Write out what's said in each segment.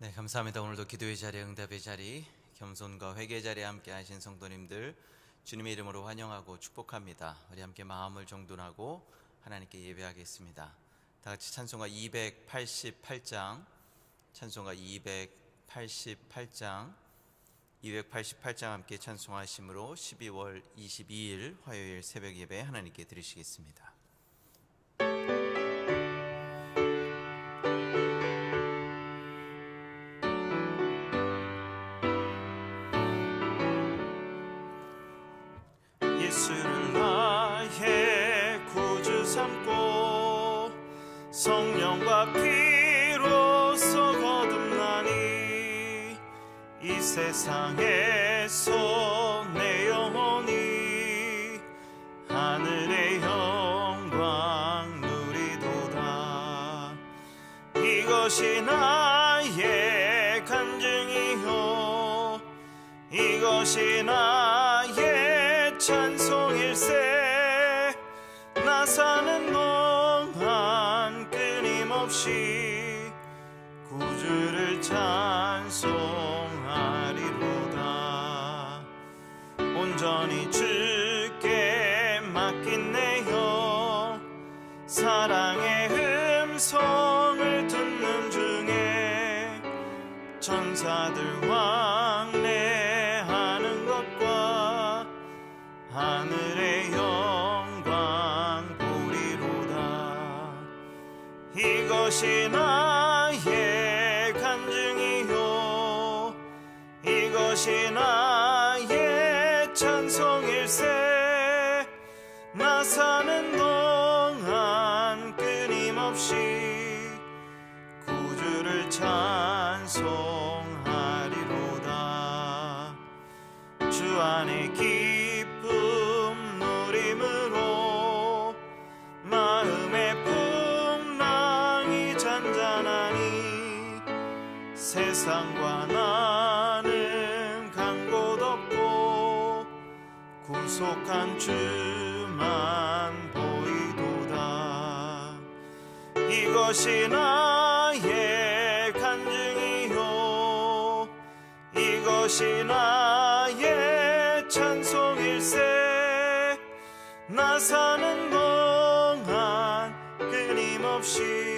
네, 감사합니다. 오늘도 기도의 자리, 응답의 자리, 겸손과 회개 자리에 함께 하신 성도님들 주님의 이름으로 환영하고 축복합니다. 우리 함께 마음을 정돈하고 하나님께 예배하겠습니다. 다 같이 찬송가 288장, 찬송가 288장, 288장 함께 찬송하심으로 12월 22일 화요일 새벽 예배 하나님께 드리시겠습니다. 이것이 나의 간증이요. 이것이 나의 찬송일세. 나 사는 동안 끊임없이 구주를 찬송하리로다. 온전히 이것이 나의 찬송일세 나 사는 동안 끊임없이 구주를 찬송 구속한 주만 보이도다. 이것이 나의 간증이요. 이것이 나의 찬송일세. 나 사는 동안 끊임없이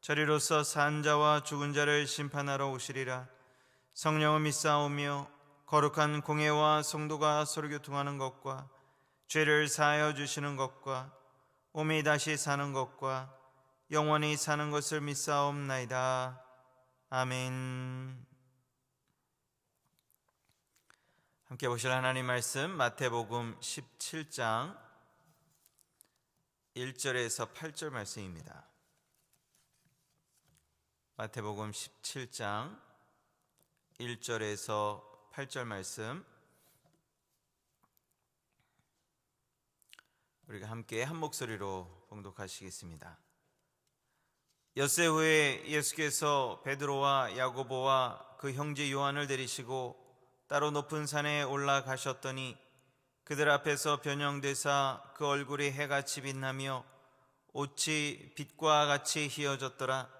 저리로서 산 자와 죽은 자를 심판하러 오시리라. 성령을 믿사오며 거룩한 공예와 성도가 서로 교통하는 것과 죄를 사하여 주시는 것과 오미 다시 사는 것과 영원히 사는 것을 믿사옵나이다. 아멘. 함께 보실 하나님 말씀 마태복음 17장 1절에서 8절 말씀입니다 마태복음 17장 1절에서 8절 말씀 우리가 함께 한 목소리로 봉독하시겠습니다. 엿새 후에 예수께서 베드로와 야고보와 그 형제 요한을 데리시고 따로 높은 산에 올라가셨더니 그들 앞에서 변형되사 그 얼굴이 해같이 빛나며 옷이 빛과 같이 희어졌더라.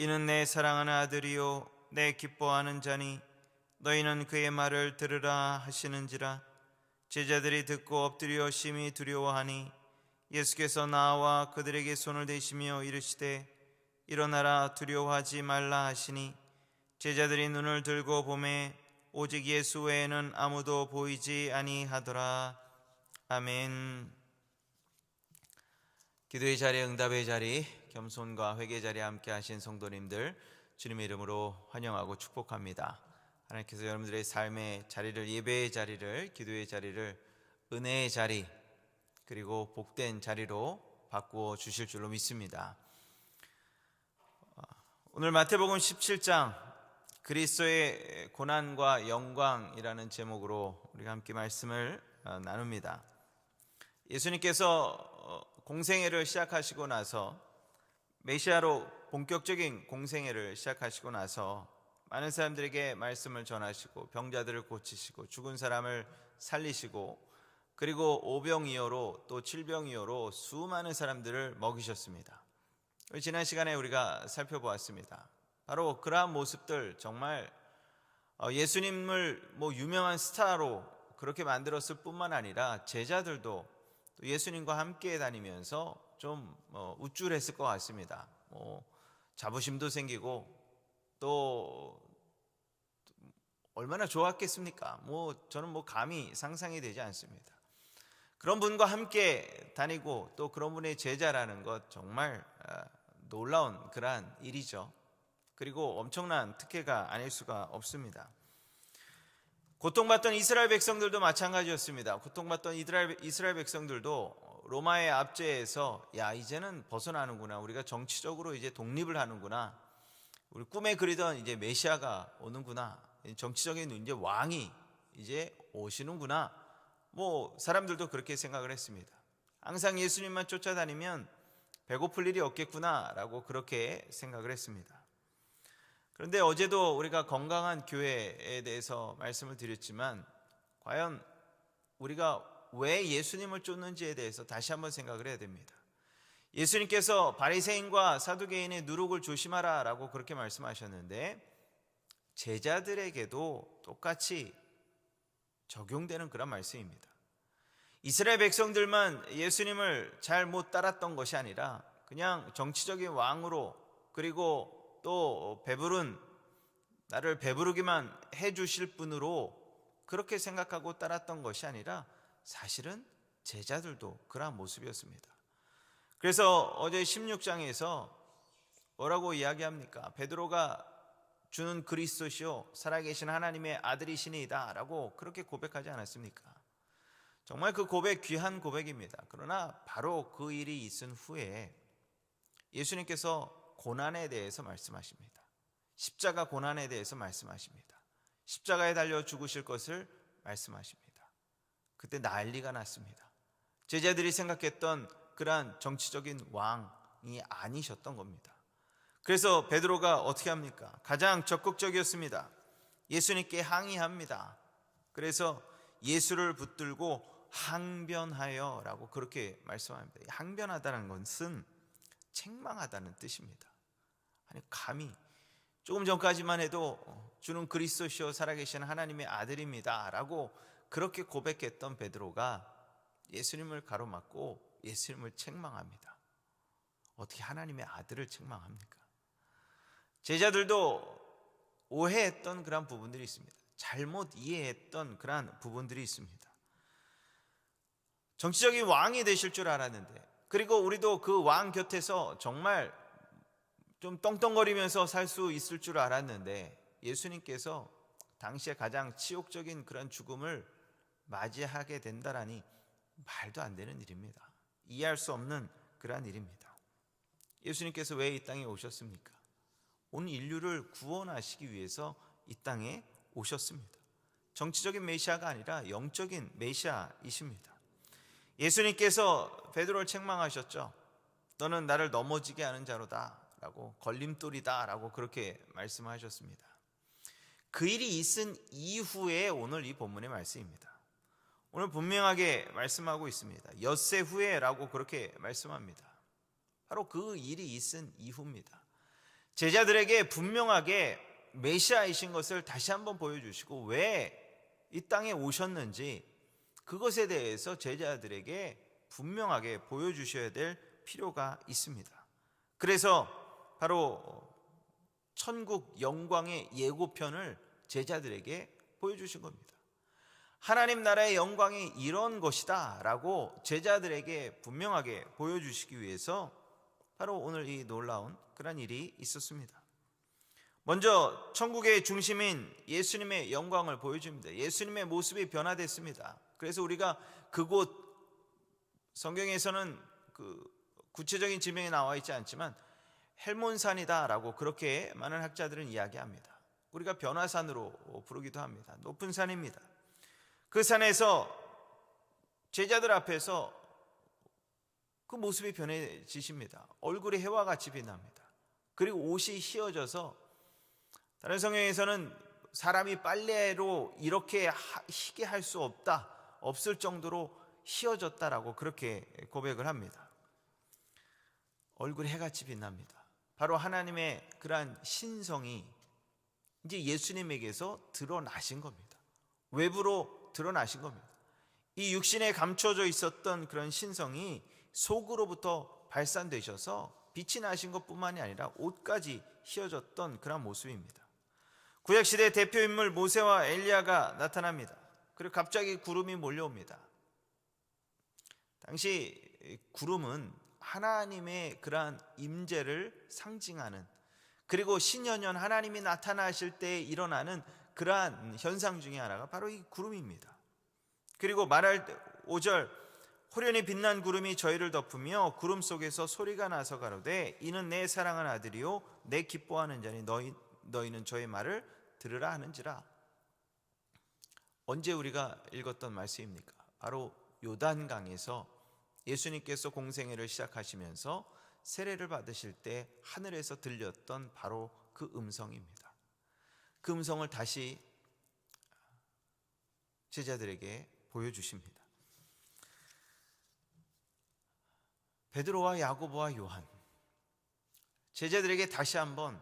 이는 내 사랑하는 아들이요 내 기뻐하는 자니 너희는 그의 말을 들으라 하시는지라. 제자들이 듣고 엎드려 심히 두려워하니 예수께서 나와 그들에게 손을 대시며 이르시되 일어나라 두려워하지 말라 하시니. 제자들이 눈을 들고 보매 오직 예수 외에는 아무도 보이지 아니하더라. 아멘. 기도의 자리 응답의 자리 겸손과 회개 자리에 함께 하신 성도님들 주님의 이름으로 환영하고 축복합니다 하나님께서 여러분들의 삶의 자리를 예배의 자리를 기도의 자리를 은혜의 자리 그리고 복된 자리로 바꾸어 주실 줄로 믿습니다. 오늘 마태복음 17장 그리스도의 고난과 영광이라는 제목으로 우리가 함께 말씀을 어, 나눕니다. 예수님께서 어, 공생애를 시작하시고 나서 메시아로 본격적인 공생애를 시작하시고 나서 많은 사람들에게 말씀을 전하시고 병자들을 고치시고 죽은 사람을 살리시고 그리고 오병이어로 또 칠병이어로 수많은 사람들을 먹이셨습니다. 지난 시간에 우리가 살펴보았습니다. 바로 그러한 모습들 정말 어, 예수님을 뭐 유명한 스타로 그렇게 만들었을 뿐만 아니라 제자들도 예수님과 함께 다니면서 좀 어, 우쭐했을 것 같습니다. 뭐 자부심도 생기고 또 얼마나 좋았겠습니까? 뭐 저는 뭐 감히 상상이 되지 않습니다. 그런 분과 함께 다니고 또 그런 분의 제자라는 것 정말 아, 놀라운 그러한 일이죠. 그리고 엄청난 특혜가 아닐 수가 없습니다. 고통받던 이스라엘 백성들도 마찬가지였습니다. 고통받던 이스라엘 백성들도 로마의 압제에서 야 이제는 벗어나는구나 우리가 정치적으로 이제 독립을 하는구나 우리 꿈에 그리던 이제 메시아가 오는구나 정치적인 이제 왕이 이제 오시는구나 뭐 사람들도 그렇게 생각을 했습니다. 항상 예수님만 쫓아다니면 배고플 일이 없겠구나라고 그렇게 생각을 했습니다. 그런데 어제도 우리가 건강한 교회에 대해서 말씀을 드렸지만 과연 우리가 왜 예수님을 쫓는지에 대해서 다시 한번 생각을 해야 됩니다. 예수님께서 바리새인과 사두개인의 누룩을 조심하라라고 그렇게 말씀하셨는데 제자들에게도 똑같이 적용되는 그런 말씀입니다. 이스라엘 백성들만 예수님을 잘 못 따랐던 것이 아니라 그냥 정치적인 왕으로 그리고 또 배부른 나를 배부르기만 해 주실 분으로 그렇게 생각하고 따랐던 것이 아니라 사실은 제자들도 그러한 모습이었습니다. 그래서 어제 16장에서 뭐라고 이야기합니까? 베드로가 주는 그리스도시요 살아계신 하나님의 아들이시니이다라고 그렇게 고백하지 않았습니까? 정말 그 고백 귀한 고백입니다. 그러나 바로 그 일이 있은 후에 예수님께서 고난에 대해서 말씀하십니다. 십자가 고난에 대해서 말씀하십니다. 십자가에 달려 죽으실 것을 말씀하십니다. 그때 난리가 났습니다. 제자들이 생각했던 그러한 정치적인 왕이 아니셨던 겁니다. 그래서 베드로가 어떻게 합니까? 가장 적극적이었습니다. 예수님께 항의합니다. 그래서 예수를 붙들고 항변하여라고 그렇게 말씀합니다. 항변하다는 것은 책망하다는 뜻입니다. 아니 감히 조금 전까지만 해도 주는 그리스도시요 살아계신 하나님의 아들입니다라고 그렇게 고백했던 베드로가 예수님을 가로막고 예수님을 책망합니다. 어떻게 하나님의 아들을 책망합니까? 제자들도 오해했던 그런 부분들이 있습니다. 잘못 이해했던 그러한 부분들이 있습니다. 정치적인 왕이 되실 줄 알았는데 그리고 우리도 그 왕 곁에서 정말 좀 떵떵거리면서 살 수 있을 줄 알았는데 예수님께서 당시에 가장 치욕적인 그런 죽음을 맞이하게 된다라니 말도 안 되는 일입니다. 이해할 수 없는 그러한 일입니다. 예수님께서 왜 이 땅에 오셨습니까? 온 인류를 구원하시기 위해서 이 땅에 오셨습니다. 정치적인 메시아가 아니라 영적인 메시아이십니다. 예수님께서 베드로를 책망하셨죠. 너는 나를 넘어지게 하는 자로다라고 걸림돌이다라고 그렇게 말씀하셨습니다. 그 일이 있은 이후에 오늘 이 본문의 말씀입니다. 오늘 분명하게 말씀하고 있습니다. 엿새 후에라고 그렇게 말씀합니다. 바로 그 일이 있은 이후입니다. 제자들에게 분명하게 메시아이신 것을 다시 한번 보여주시고 왜 이 땅에 오셨는지 그것에 대해서 제자들에게 분명하게 보여주셔야 될 필요가 있습니다. 그래서 바로 천국 영광의 예고편을 제자들에게 보여주신 겁니다. 하나님 나라의 영광이 이런 것이다 라고 제자들에게 분명하게 보여주시기 위해서 바로 오늘 이 놀라운 그런 일이 있었습니다. 먼저 천국의 중심인 예수님의 영광을 보여줍니다. 예수님의 모습이 변화됐습니다. 그래서 우리가 그곳 성경에서는 그 구체적인 지명이 나와 있지 않지만 헬몬산이다라고 그렇게 많은 학자들은 이야기합니다. 우리가 변화산으로 부르기도 합니다. 높은 산입니다. 그 산에서 제자들 앞에서 그 모습이 변해지십니다. 얼굴이 해와 같이 빛납니다. 그리고 옷이 휘어져서 다른 성경에서는 사람이 빨래로 이렇게 희게 할 수 없다, 없을 정도로 휘어졌다라고 그렇게 고백을 합니다. 얼굴이 해같이 빛납니다. 바로 하나님의 그러한 신성이 이제 예수님에게서 드러나신 겁니다. 외부로 드러나신 겁니다. 이 육신에 감춰져 있었던 그런 신성이 속으로부터 발산되셔서 빛이 나신 것뿐만이 아니라 옷까지 휘어졌던 그런 모습입니다. 구약 시대 대표 인물 모세와 엘리야가 나타납니다. 그리고 갑자기 구름이 몰려옵니다. 당시 구름은 하나님의 그러한 임재를 상징하는 그리고 신년년 하나님이 나타나실 때 일어나는 그러한 현상 중에 하나가 바로 이 구름입니다. 그리고 말할 때 5절 호련히 빛난 구름이 저희를 덮으며 구름 속에서 소리가 나서 가로되 이는 내 사랑하는 아들이요 내 기뻐하는 자니 너희 너희는 저의 말을 들으라 하는지라 언제 우리가 읽었던 말씀입니까? 바로 요단강에서 예수님께서 공생애를 시작하시면서 세례를 받으실 때 하늘에서 들렸던 바로 그 음성입니다. 그 음성을 다시 제자들에게 보여주십니다. 베드로와 야고보와 요한 제자들에게 다시 한번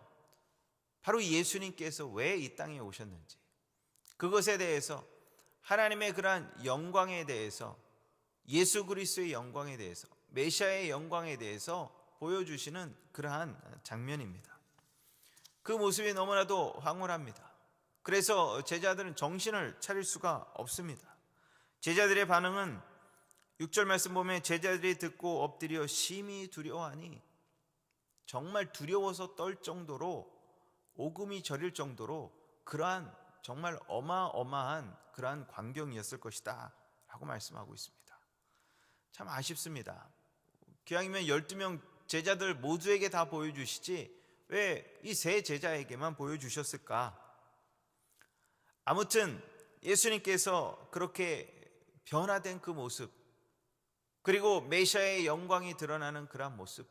바로 예수님께서 왜 이 땅에 오셨는지 그것에 대해서 하나님의 그러한 영광에 대해서 예수 그리스도의 영광에 대해서 메시아의 영광에 대해서 보여주시는 그러한 장면입니다. 그 모습이 너무나도 황홀합니다. 그래서 제자들은 정신을 차릴 수가 없습니다. 제자들의 반응은 6절 말씀 보면 제자들이 듣고 엎드려 심히 두려워하니 정말 두려워서 떨 정도로 오금이 저릴 정도로 그러한 정말 어마어마한 그러한 광경이었을 것이다 라고 말씀하고 있습니다. 참 아쉽습니다. 기왕이면 12명 제자들 모두에게 다 보여주시지 왜 이 세 제자에게만 보여주셨을까? 아무튼 예수님께서 그렇게 변화된 그 모습 그리고 메시아의 영광이 드러나는 그러한 모습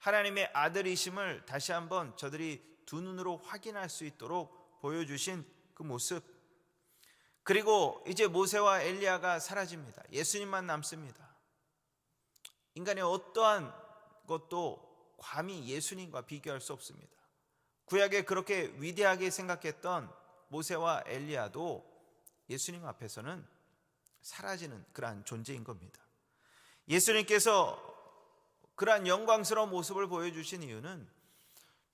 하나님의 아들이심을 다시 한번 저들이 두 눈으로 확인할 수 있도록 보여주신 그 모습. 그리고 이제 모세와 엘리야가 사라집니다. 예수님만 남습니다. 인간의 어떠한 것도 감히 예수님과 비교할 수 없습니다. 구약에 그렇게 위대하게 생각했던 모세와 엘리야도 예수님 앞에서는 사라지는 그러한 존재인 겁니다. 예수님께서 그러한 영광스러운 모습을 보여주신 이유는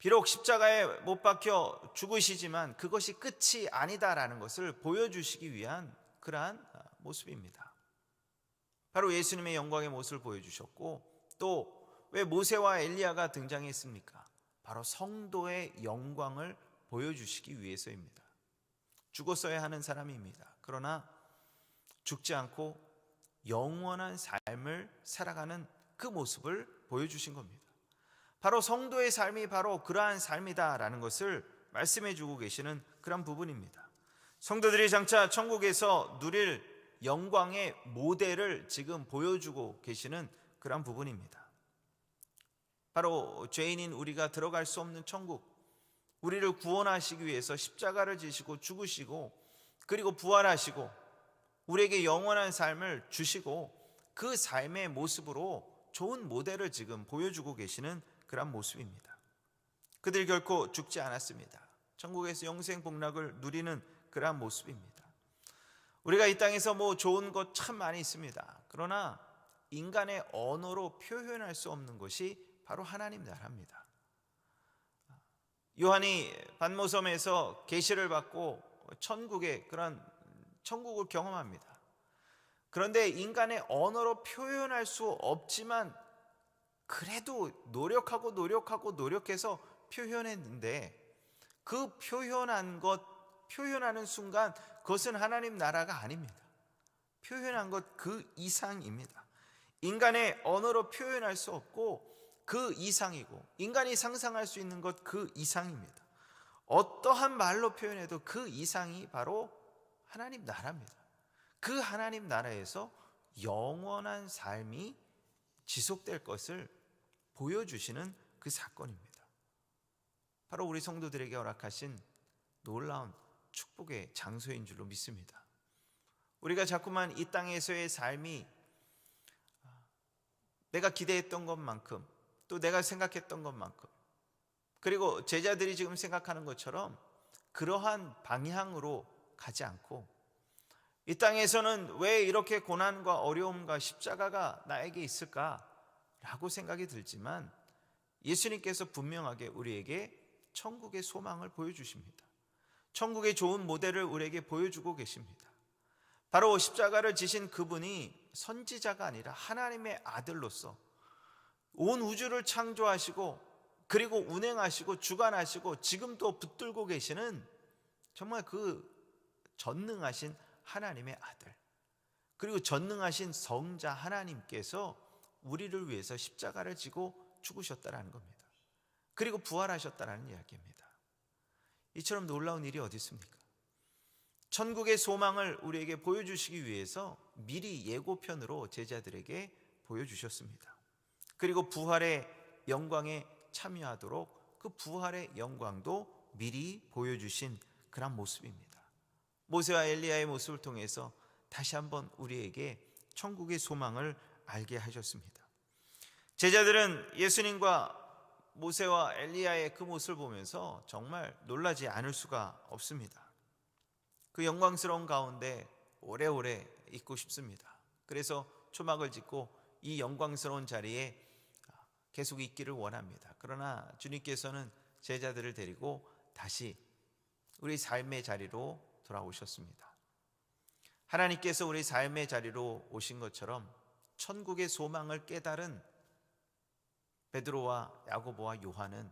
비록 십자가에 못 박혀 죽으시지만 그것이 끝이 아니다라는 것을 보여주시기 위한 그러한 모습입니다. 바로 예수님의 영광의 모습을 보여주셨고 또 왜 모세와 엘리야가 등장했습니까? 바로 성도의 영광을 보여주시기 위해서입니다. 죽었어야 하는 사람입니다. 그러나 죽지 않고 영원한 삶을 살아가는 그 모습을 보여주신 겁니다. 바로 성도의 삶이 바로 그러한 삶이다라는 것을 말씀해 주고 계시는 그런 부분입니다. 성도들이 장차 천국에서 누릴 영광의 모델을 지금 보여주고 계시는 그런 부분입니다. 바로 죄인인 우리가 들어갈 수 없는 천국, 우리를 구원하시기 위해서 십자가를 지시고 죽으시고 그리고 부활하시고 우리에게 영원한 삶을 주시고 그 삶의 모습으로 좋은 모델을 지금 보여주고 계시는 그런 모습입니다. 그들 결코 죽지 않았습니다. 천국에서 영생 복락을 누리는 그러한 모습입니다. 우리가 이 땅에서 뭐 좋은 것 참 많이 있습니다. 그러나 인간의 언어로 표현할 수 없는 것이 바로 하나님 나라입니다. 요한이 반모섬에서 계시를 받고 천국의 그런 천국을 경험합니다. 그런데 인간의 언어로 표현할 수 없지만 그래도 노력하고 노력하고 노력해서 표현했는데 그 표현한 것 표현하는 순간 그것은 하나님 나라가 아닙니다. 표현한 것 그 이상입니다. 인간의 언어로 표현할 수 없고 그 이상이고 인간이 상상할 수 있는 것 그 이상입니다. 어떠한 말로 표현해도 그 이상이 바로 하나님 나라입니다. 그 하나님 나라에서 영원한 삶이 지속될 것을 보여주시는 그 사건입니다. 바로 우리 성도들에게 허락하신 놀라운 축복의 장소인 줄로 믿습니다. 우리가 자꾸만 이 땅에서의 삶이 내가 기대했던 것만큼 또 내가 생각했던 것만큼 그리고 제자들이 지금 생각하는 것처럼 그러한 방향으로 가지 않고 이 땅에서는 왜 이렇게 고난과 어려움과 십자가가 나에게 있을까라고 생각이 들지만 예수님께서 분명하게 우리에게 천국의 소망을 보여주십니다. 천국의 좋은 모델을 우리에게 보여주고 계십니다. 바로 십자가를 지신 그분이 선지자가 아니라 하나님의 아들로서 온 우주를 창조하시고 그리고 운행하시고 주관하시고 지금도 붙들고 계시는 정말 그 전능하신 하나님의 아들 그리고 전능하신 성자 하나님께서 우리를 위해서 십자가를 지고 죽으셨다라는 겁니다. 그리고 부활하셨다라는 이야기입니다. 이처럼 놀라운 일이 어디 있습니까? 천국의 소망을 우리에게 보여주시기 위해서 미리 예고편으로 제자들에게 보여주셨습니다. 그리고 부활의 영광에 참여하도록 그 부활의 영광도 미리 보여주신 그런 모습입니다. 모세와 엘리야의 모습을 통해서 다시 한번 우리에게 천국의 소망을 알게 하셨습니다. 제자들은 예수님과 모세와 엘리야의 그 모습을 보면서 정말 놀라지 않을 수가 없습니다. 그 영광스러운 가운데 오래오래 있고 싶습니다. 그래서 초막을 짓고 이 영광스러운 자리에 계속 있기를 원합니다. 그러나 주님께서는 제자들을 데리고 다시 우리 삶의 자리로 돌아오셨습니다. 하나님께서 우리 삶의 자리로 오신 것처럼 천국의 소망을 깨달은 베드로와 야고보와 요한은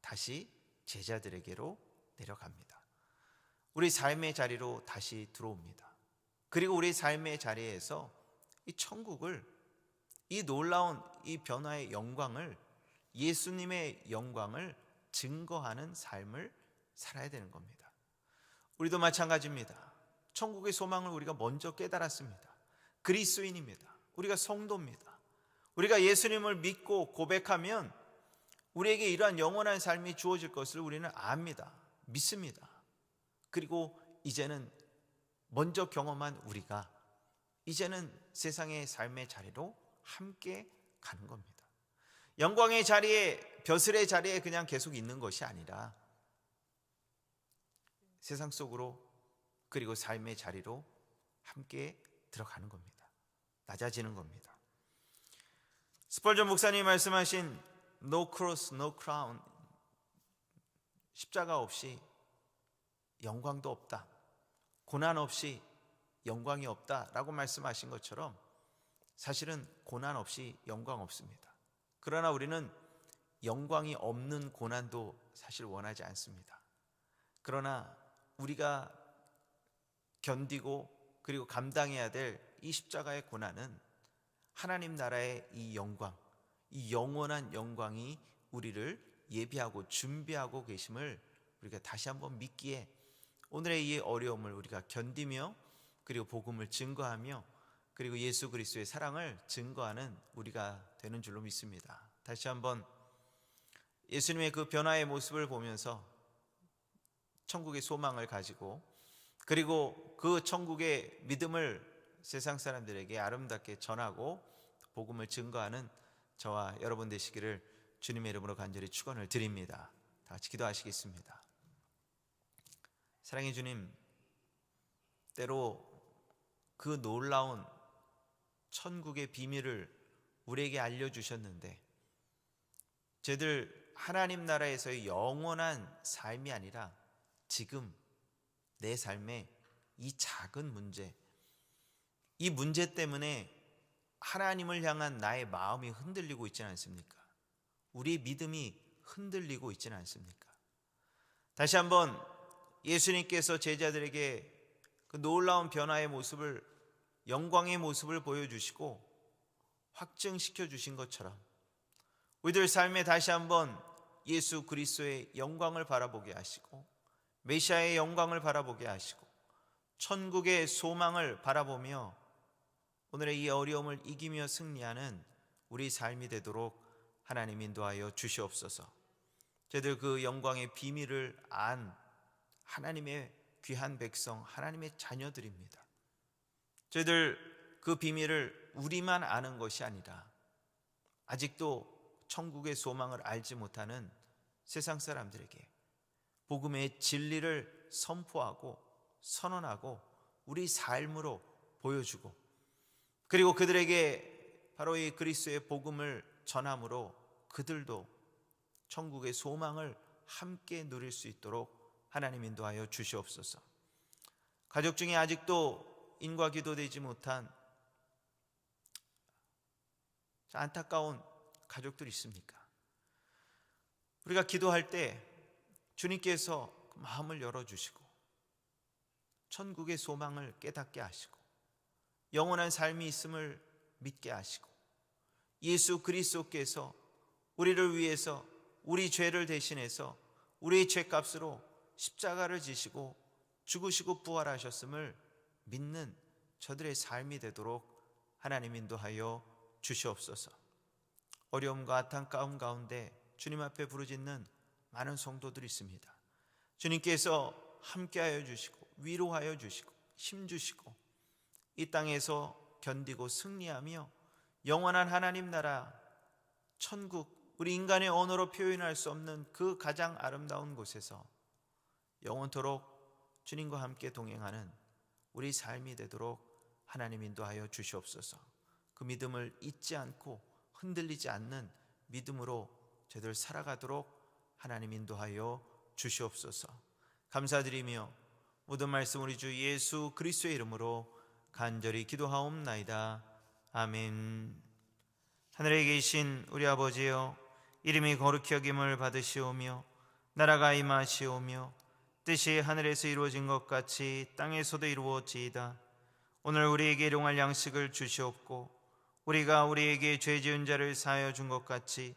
다시 제자들에게로 내려갑니다. 우리 삶의 자리로 다시 들어옵니다. 그리고 우리 삶의 자리에서 이 천국을 이 놀라운 이 변화의 영광을 예수님의 영광을 증거하는 삶을 살아야 되는 겁니다. 우리도 마찬가지입니다. 천국의 소망을 우리가 먼저 깨달았습니다. 그리스도인입니다. 우리가 성도입니다. 우리가 예수님을 믿고 고백하면 우리에게 이러한 영원한 삶이 주어질 것을 우리는 압니다. 믿습니다. 그리고 이제는 먼저 경험한 우리가 이제는 세상의 삶의 자리로 함께 가는 겁니다. 영광의 자리에 벼슬의 자리에 그냥 계속 있는 것이 아니라 세상 속으로 그리고 삶의 자리로 함께 들어가는 겁니다. 낮아지는 겁니다. 스펄전 목사님이 말씀하신 no cross, no crown 십자가 없이 영광도 없다. 고난 없이 영광이 없다라고 말씀하신 것처럼 사실은 고난 없이 영광 없습니다. 그러나 우리는 영광이 없는 고난도 사실 원하지 않습니다. 그러나 우리가 견디고 그리고 감당해야 될 이 십자가의 고난은 하나님 나라의 이 영광, 이 영원한 영광이 우리를 예비하고 준비하고 계심을 우리가 다시 한번 믿기에 오늘의 이 어려움을 우리가 견디며 그리고 복음을 증거하며 그리고 예수 그리스도의 사랑을 증거하는 우리가 되는 줄로 믿습니다. 다시 한번 예수님의 그 변화의 모습을 보면서 천국의 소망을 가지고 그리고 그 천국의 믿음을 세상 사람들에게 아름답게 전하고 복음을 증거하는 저와 여러분 되시기를 주님의 이름으로 간절히 축원을 드립니다. 다 같이 기도하시겠습니다. 사랑해 주님, 때로 그 놀라운 천국의 비밀을 우리에게 알려주셨는데, 저들 하나님 나라에서의 영원한 삶이 아니라 지금 내 삶의 이 작은 문제, 이 문제 때문에 하나님을 향한 나의 마음이 흔들리고 있지는 않습니까? 우리의 믿음이 흔들리고 있지는 않습니까? 다시 한번 예수님께서 제자들에게 그 놀라운 변화의 모습을 영광의 모습을 보여주시고 확증시켜 주신 것처럼 우리들 삶에 다시 한번 예수 그리스도의 영광을 바라보게 하시고 메시아의 영광을 바라보게 하시고 천국의 소망을 바라보며 오늘의 이 어려움을 이기며 승리하는 우리 삶이 되도록 하나님 인도하여 주시옵소서. 저희들 그 영광의 비밀을 안 하나님의 귀한 백성, 하나님의 자녀들입니다. 저희들 그 비밀을 우리만 아는 것이 아니라 아직도 천국의 소망을 알지 못하는 세상 사람들에게 복음의 진리를 선포하고 선언하고 우리 삶으로 보여주고 그리고 그들에게 바로 이 그리스도의 복음을 전함으로 그들도 천국의 소망을 함께 누릴 수 있도록 하나님 인도하여 주시옵소서. 가족 중에 아직도 인과 기도 되지 못한 안타까운 가족들 있습니까? 우리가 기도할 때 주님께서 그 마음을 열어주시고 천국의 소망을 깨닫게 하시고 영원한 삶이 있음을 믿게 하시고 예수 그리스도께서 우리를 위해서 우리 죄를 대신해서 우리의 죄값으로 십자가를 지시고 죽으시고 부활하셨음을 믿는 저들의 삶이 되도록 하나님 인도하여 주시옵소서. 어려움과 안타까움 가운데 주님 앞에 부르짖는 많은 성도들이 있습니다. 주님께서 함께하여 주시고 위로하여 주시고 힘 주시고 이 땅에서 견디고 승리하며 영원한 하나님 나라 천국 우리 인간의 언어로 표현할 수 없는 그 가장 아름다운 곳에서 영원토록 주님과 함께 동행하는 우리 삶이 되도록 하나님 인도하여 주시옵소서. 그 믿음을 잊지 않고 흔들리지 않는 믿음으로 저들 살아가도록 하나님 인도하여 주시옵소서. 감사드리며 모든 말씀 우리 주 예수 그리스도의 이름으로 간절히 기도하옵나이다. 아멘. 하늘에 계신 우리 아버지여 이름이 거룩히 여김을 받으시오며 나라가 임하시오며 뜻이 하늘에서 이루어진 것 같이 땅에서도 이루어지이다. 오늘 우리에게 일용할 양식을 주시옵고 우리가 우리에게 죄 지은 자를 사하여 준 것 같이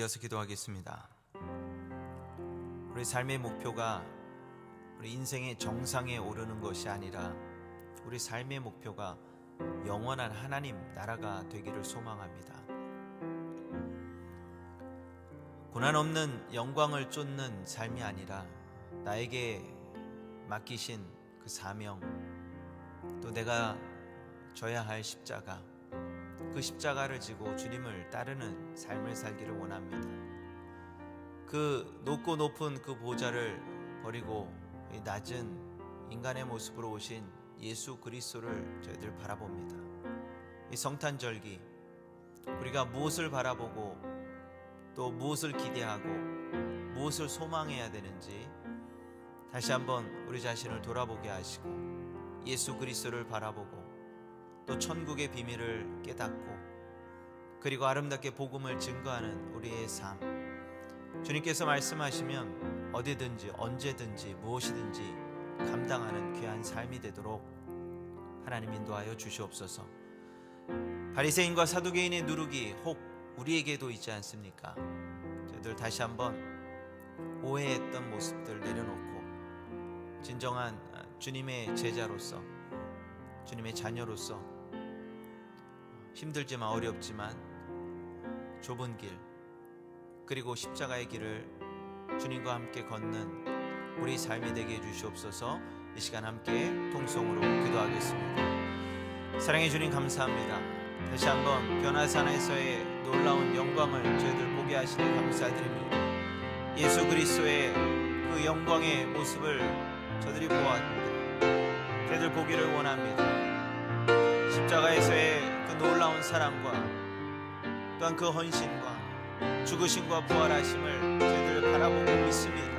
이어서 기도하겠습니다. 우리 삶의 목표가 우리 인생의 정상에 오르는 것이 아니라 우리 삶의 목표가 영원한 하나님 나라가 되기를 소망합니다. 고난 없는 영광을 쫓는 삶이 아니라 나에게 맡기신 그 사명 또 내가 져야 할 십자가 그 십자가를 지고 주님을 따르는 삶을 살기를 원합니다. 그 높고 높은 그 보좌를 버리고 낮은 인간의 모습으로 오신 예수 그리스도를 저희들 바라봅니다. 이 성탄절기 우리가 무엇을 바라보고 또 무엇을 기대하고 무엇을 소망해야 되는지 다시 한번 우리 자신을 돌아보게 하시고 예수 그리스도를 바라보고 또 천국의 비밀을 깨닫고 그리고 아름답게 복음을 증거하는 우리의 삶 주님께서 말씀하시면 어디든지 언제든지 무엇이든지 감당하는 귀한 삶이 되도록 하나님 인도하여 주시옵소서. 바리새인과 사두개인의 누룩이 혹 우리에게도 있지 않습니까? 저희들 다시 한번 오해했던 모습들 내려놓고 진정한 주님의 제자로서 주님의 자녀로서 힘들지만 어렵지만 좁은 길 그리고 십자가의 길을 주님과 함께 걷는 우리 삶이 되게 해 주시옵소서. 이 시간 함께 통성으로 기도하겠습니다. 사랑해 주님 감사합니다. 다시 한번 변화산에서의 놀라운 영광을 저희들 보게 하시니 감사드립니다. 예수 그리스도의 그 영광의 모습을 저들이 보았는데 저희들 보기를 원합니다. 십자가에서의 그 놀라운 사랑과 또한 그 헌신과 죽으심과 부활하심을 저희들 바라보고 믿습니다.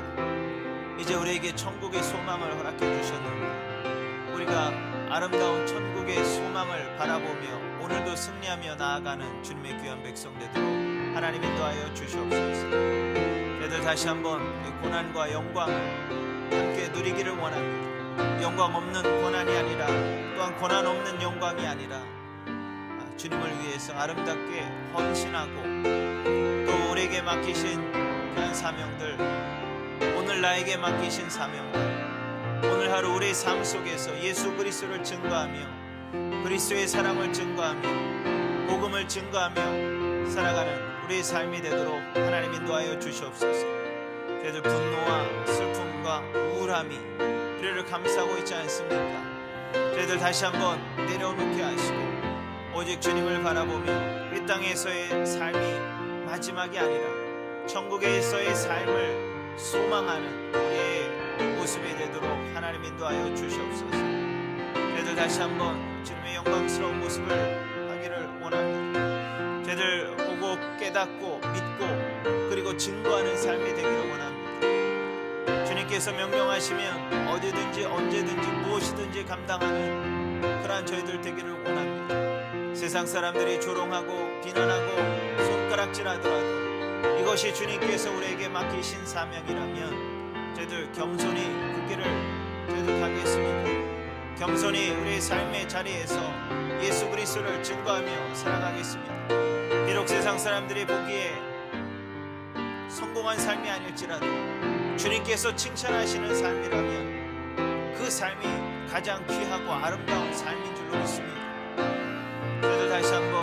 이제 우리에게 천국의 소망을 허락해 주셨는데 우리가 아름다운 천국의 소망을 바라보며 오늘도 승리하며 나아가는 주님의 귀한 백성 되도록 하나님 인도하여 주시옵소서. 저희들 다시 한번 이 고난과 영광을 함께 누리기를 원합니다. 영광 없는 고난이 아니라 또한 고난 없는 영광이 아니라 아, 주님을 위해서 아름답게 헌신하고 또 우리에게 맡기신 그런 사명들 오늘 나에게 맡기신 사명들 오늘 하루 우리의 삶 속에서 예수 그리스도를 증거하며 그리스도의 사랑을 증거하며 복음을 증거하며 살아가는 우리의 삶이 되도록 하나님 인도하여 주시옵소서. 저희들 분노와 슬픔과 우울함이 우리를 감싸고 있지 않습니까? 저희들 다시 한번 내려놓게 하시고 오직 주님을 바라보며 이 땅에서의 삶이 마지막이 아니라 천국에서의 삶을 소망하는 우리의 모습이 되도록 하나님 인도하여 주시옵소서. 저희들 다시 한번 주님의 영광스러운 모습을 하기를 원합니다. 저희들 보고 깨닫고 믿고 그리고 증거하는 삶이 되기를 원합니다. 주님께서 명령하시면 어디든지 언제든지 무엇이든지 감당하는 그러한 저희들 되기를 원합니다. 세상 사람들이 조롱하고 비난하고 손가락질하더라도 이것이 주님께서 우리에게 맡기신 사명이라면 저희들 겸손히 그 길을 저희들 가겠습니다. 겸손히 우리의 삶의 자리에서 예수 그리스도를 증거하며 살아가겠습니다. 비록 세상 사람들이 보기에 성공한 삶이 아닐지라도 주님께서 칭찬하시는 삶이라면 그 삶이 가장 귀하고 아름다운 삶인 줄로 믿습니다. 다시 한번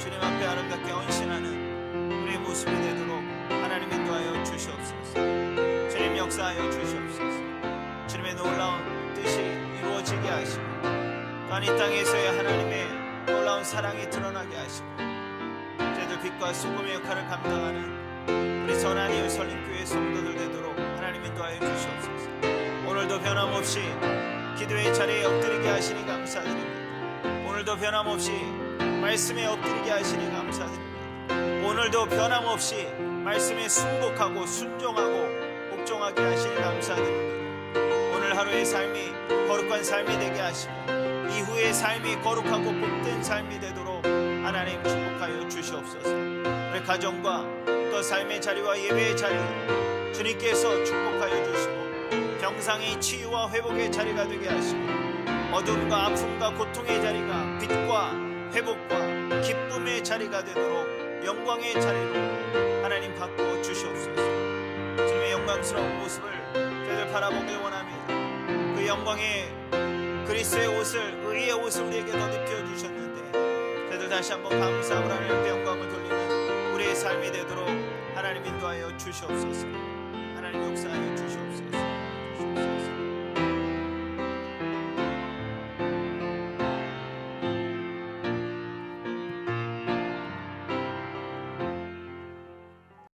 주님 앞에 아름답게 헌신하는 우리의 모습이 되도록 하나님 인도하여 주시옵소서. 주님 역사하여 주시옵소서. 주님의 놀라운 뜻이 이루어지게 하시고 또한 이 땅에서의 하나님의 놀라운 사랑이 드러나게 하시고 저희들 빛과 소금의 역할을 감당하는 우리 선한 이웃 설림교회 성도들 되도록 하나님 인도하여 주시옵소서. 오늘도 변함없이 기도의 자리에 엎드리게 하시니 감사드립니다. 오늘도 변함없이 말씀에 엎드리게 하시니 감사드립니다. 오늘도 변함없이 말씀에 순복하고 순종하고 복종하게 하시니 감사드립니다. 오늘 하루의 삶이 거룩한 삶이 되게 하시고 이후의 삶이 거룩하고 복된 삶이 되도록 하나님 축복하여 주시옵소서. 우리 가정과 또 삶의 자리와 예배의 자리 주님께서 축복하여 주시고 병상의 치유와 회복의 자리가 되게 하시고 어둠과 아픔과 고통의 자리가 빛과 회복과 기쁨의 자리가 되도록 영광의 자리로 하나님 바꾸어 주시옵소서. 주님의 영광스러운 모습을 저희들 바라보길 원합니다. 그 영광의 그리스의 옷을 의의 옷을 우리에게 더 입혀 주셨는데 저희들 다시 한번 감사하고 하나님께 영광을 돌리는 우리의 삶이 되도록 하나님 인도하여 주시옵소서. 하나님 역사하여 주시옵소서.